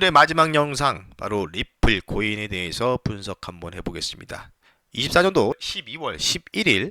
오늘의 마지막 영상 바로 리플 코인에 대해서 분석 한번 해보겠습니다. 24년도 12월 11일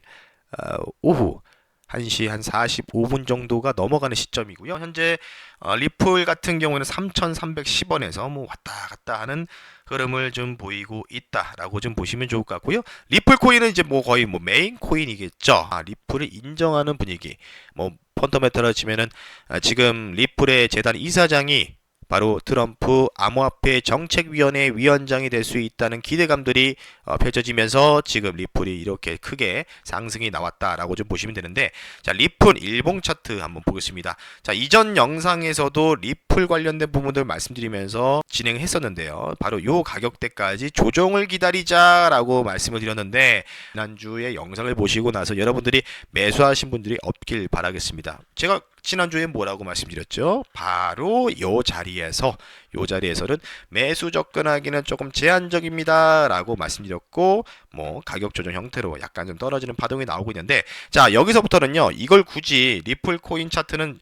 어, 오후 1시 한 45분 정도가 넘어가는 시점이고요. 현재 어, 리플 같은 경우에는 3,310원에서 뭐 왔다 갔다 하는 흐름을 좀 보이고 있다라고 좀 보시면 좋을 것 같고요. 리플 코인은 이제 뭐 거의 뭐 메인 코인이겠죠. 아, 리플을 인정하는 분위기. 뭐 펀더멘털을 치면은 아, 지금 리플의 재단 이사장이 바로 트럼프 암호화폐 정책위원회 위원장이 될 수 있다는 기대감들이 어, 펼쳐지면서 지금 리플이 이렇게 크게 상승이 나왔다라고 좀 보시면 되는데 자 리플 일봉 차트 한번 보겠습니다. 자 이전 영상에서도 리플 관련된 부분들 말씀드리면서 진행했었는데요. 바로 요 가격대까지 조정을 기다리자라고 말씀을 드렸는데 지난주에 영상을 보시고 나서 여러분들이 매수하신 분들이 없길 바라겠습니다. 제가 지난주에 뭐라고 말씀드렸죠? 바로 요 자리에서 요 자리에서는 매수 접근하기는 조금 제한적입니다라고 말씀드렸고 뭐 가격 조정 형태로 약간 좀 떨어지는 파동이 나오고 있는데 자 여기서부터는요 이걸 굳이 리플 코인 차트는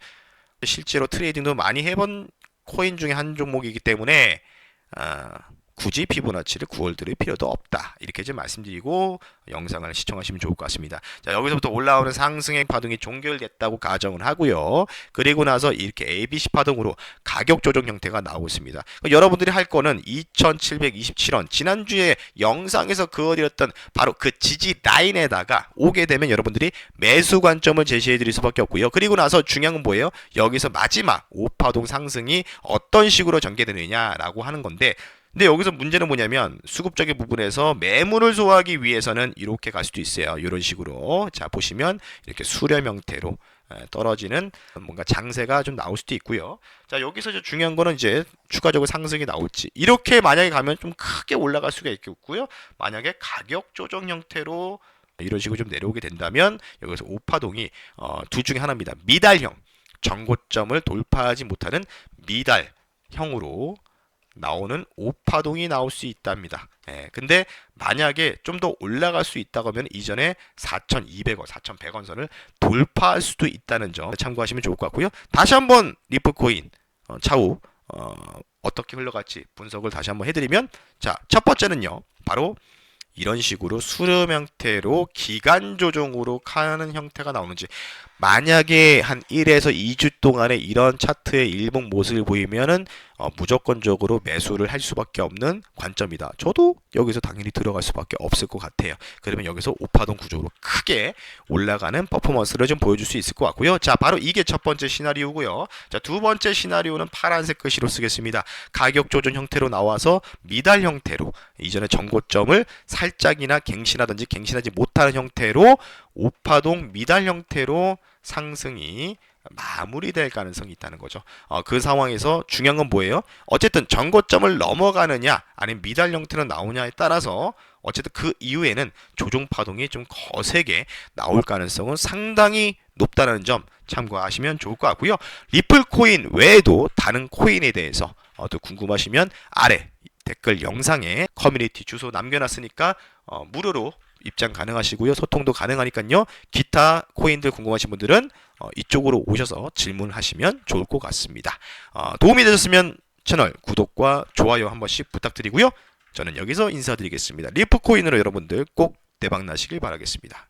실제로 트레이딩도 많이 해본 코인 중에 한 종목이기 때문에 아, 굳이 피보나치를 구월드릴 필요도 없다. 이렇게 좀 말씀드리고 영상을 시청하시면 좋을 것 같습니다. 자, 여기서부터 올라오는 상승의 파동이 종결됐다고 가정을 하고요. 그리고 나서 이렇게 ABC 파동으로 가격 조정 형태가 나오고 있습니다. 여러분들이 할 거는 2,727원 지난주에 영상에서 그어드렸던 바로 그 지지 라인에다가 오게 되면 여러분들이 매수 관점을 제시해 드릴 수밖에 없고요. 그리고 나서 중요한 건 뭐예요? 여기서 마지막 5파동 상승이 어떤 식으로 전개되느냐라고 하는 건데 근데 여기서 문제는 뭐냐면 수급적인 부분에서 매물을 소화하기 위해서는 이렇게 갈 수도 있어요. 이런 식으로 자 보시면 이렇게 수렴 형태로 에, 떨어지는 뭔가 장세가 좀 나올 수도 있고요. 자 여기서 이제 중요한 거는 이제 추가적으로 상승이 나올지 이렇게 만약에 가면 좀 크게 올라갈 수가 있겠고요. 만약에 가격 조정 형태로 이런 식으로 좀 내려오게 된다면 여기서 오파동이 어, 둘 중에 하나입니다. 미달형 정고점을 돌파하지 못하는 미달형으로 나오는 오파동이 나올 수 있답니다. 예, 근데 만약에 좀 더 올라갈 수 있다고 하면 이전에 4,200원, 4,100원 선을 돌파할 수도 있다는 점 참고하시면 좋을 것 같고요. 다시 한번 리플코인 어, 차후 어, 어떻게 흘러갈지 분석을 다시 한번 해드리면 자, 첫 번째는요. 바로 이런 식으로 수렴 형태로 기간 조정으로 가는 형태가 나오는지 만약에 한 1에서 2주 동안에 이런 차트의 일봉 모습을 보이면은 어, 무조건적으로 매수를 할 수밖에 없는 관점이다. 저도 여기서 당연히 들어갈 수밖에 없을 것 같아요. 그러면 여기서 오파동 구조로 크게 올라가는 퍼포먼스를 좀 보여줄 수 있을 것 같고요. 자, 바로 이게 첫 번째 시나리오고요. 자, 두 번째 시나리오는 파란색 글씨로 쓰겠습니다. 가격 조정 형태로 나와서 미달 형태로 이전에 정고점을 살짝이나 갱신하든지 갱신하지 못하는 형태로 오파동 미달 형태로 상승이 마무리될 가능성이 있다는 거죠. 어, 그 상황에서 중요한 건 뭐예요? 어쨌든 정고점을 넘어가느냐 아니면 미달 형태로 나오냐에 따라서 어쨌든 그 이후에는 조종 파동이 좀 거세게 나올 가능성은 상당히 높다는 점 참고하시면 좋을 것 같고요. 리플 코인 외에도 다른 코인에 대해서 어, 또 궁금하시면 아래 댓글 영상에 커뮤니티 주소 남겨놨으니까 어, 무료로 입장 가능하시고요. 소통도 가능하니까요. 기타 코인들 궁금하신 분들은 어, 이쪽으로 오셔서 질문하시면 좋을 것 같습니다. 어, 도움이 되셨으면 채널 구독과 좋아요 한 번씩 부탁드리고요. 저는 여기서 인사드리겠습니다. 리프 코인으로 여러분들 꼭 대박 나시길 바라겠습니다.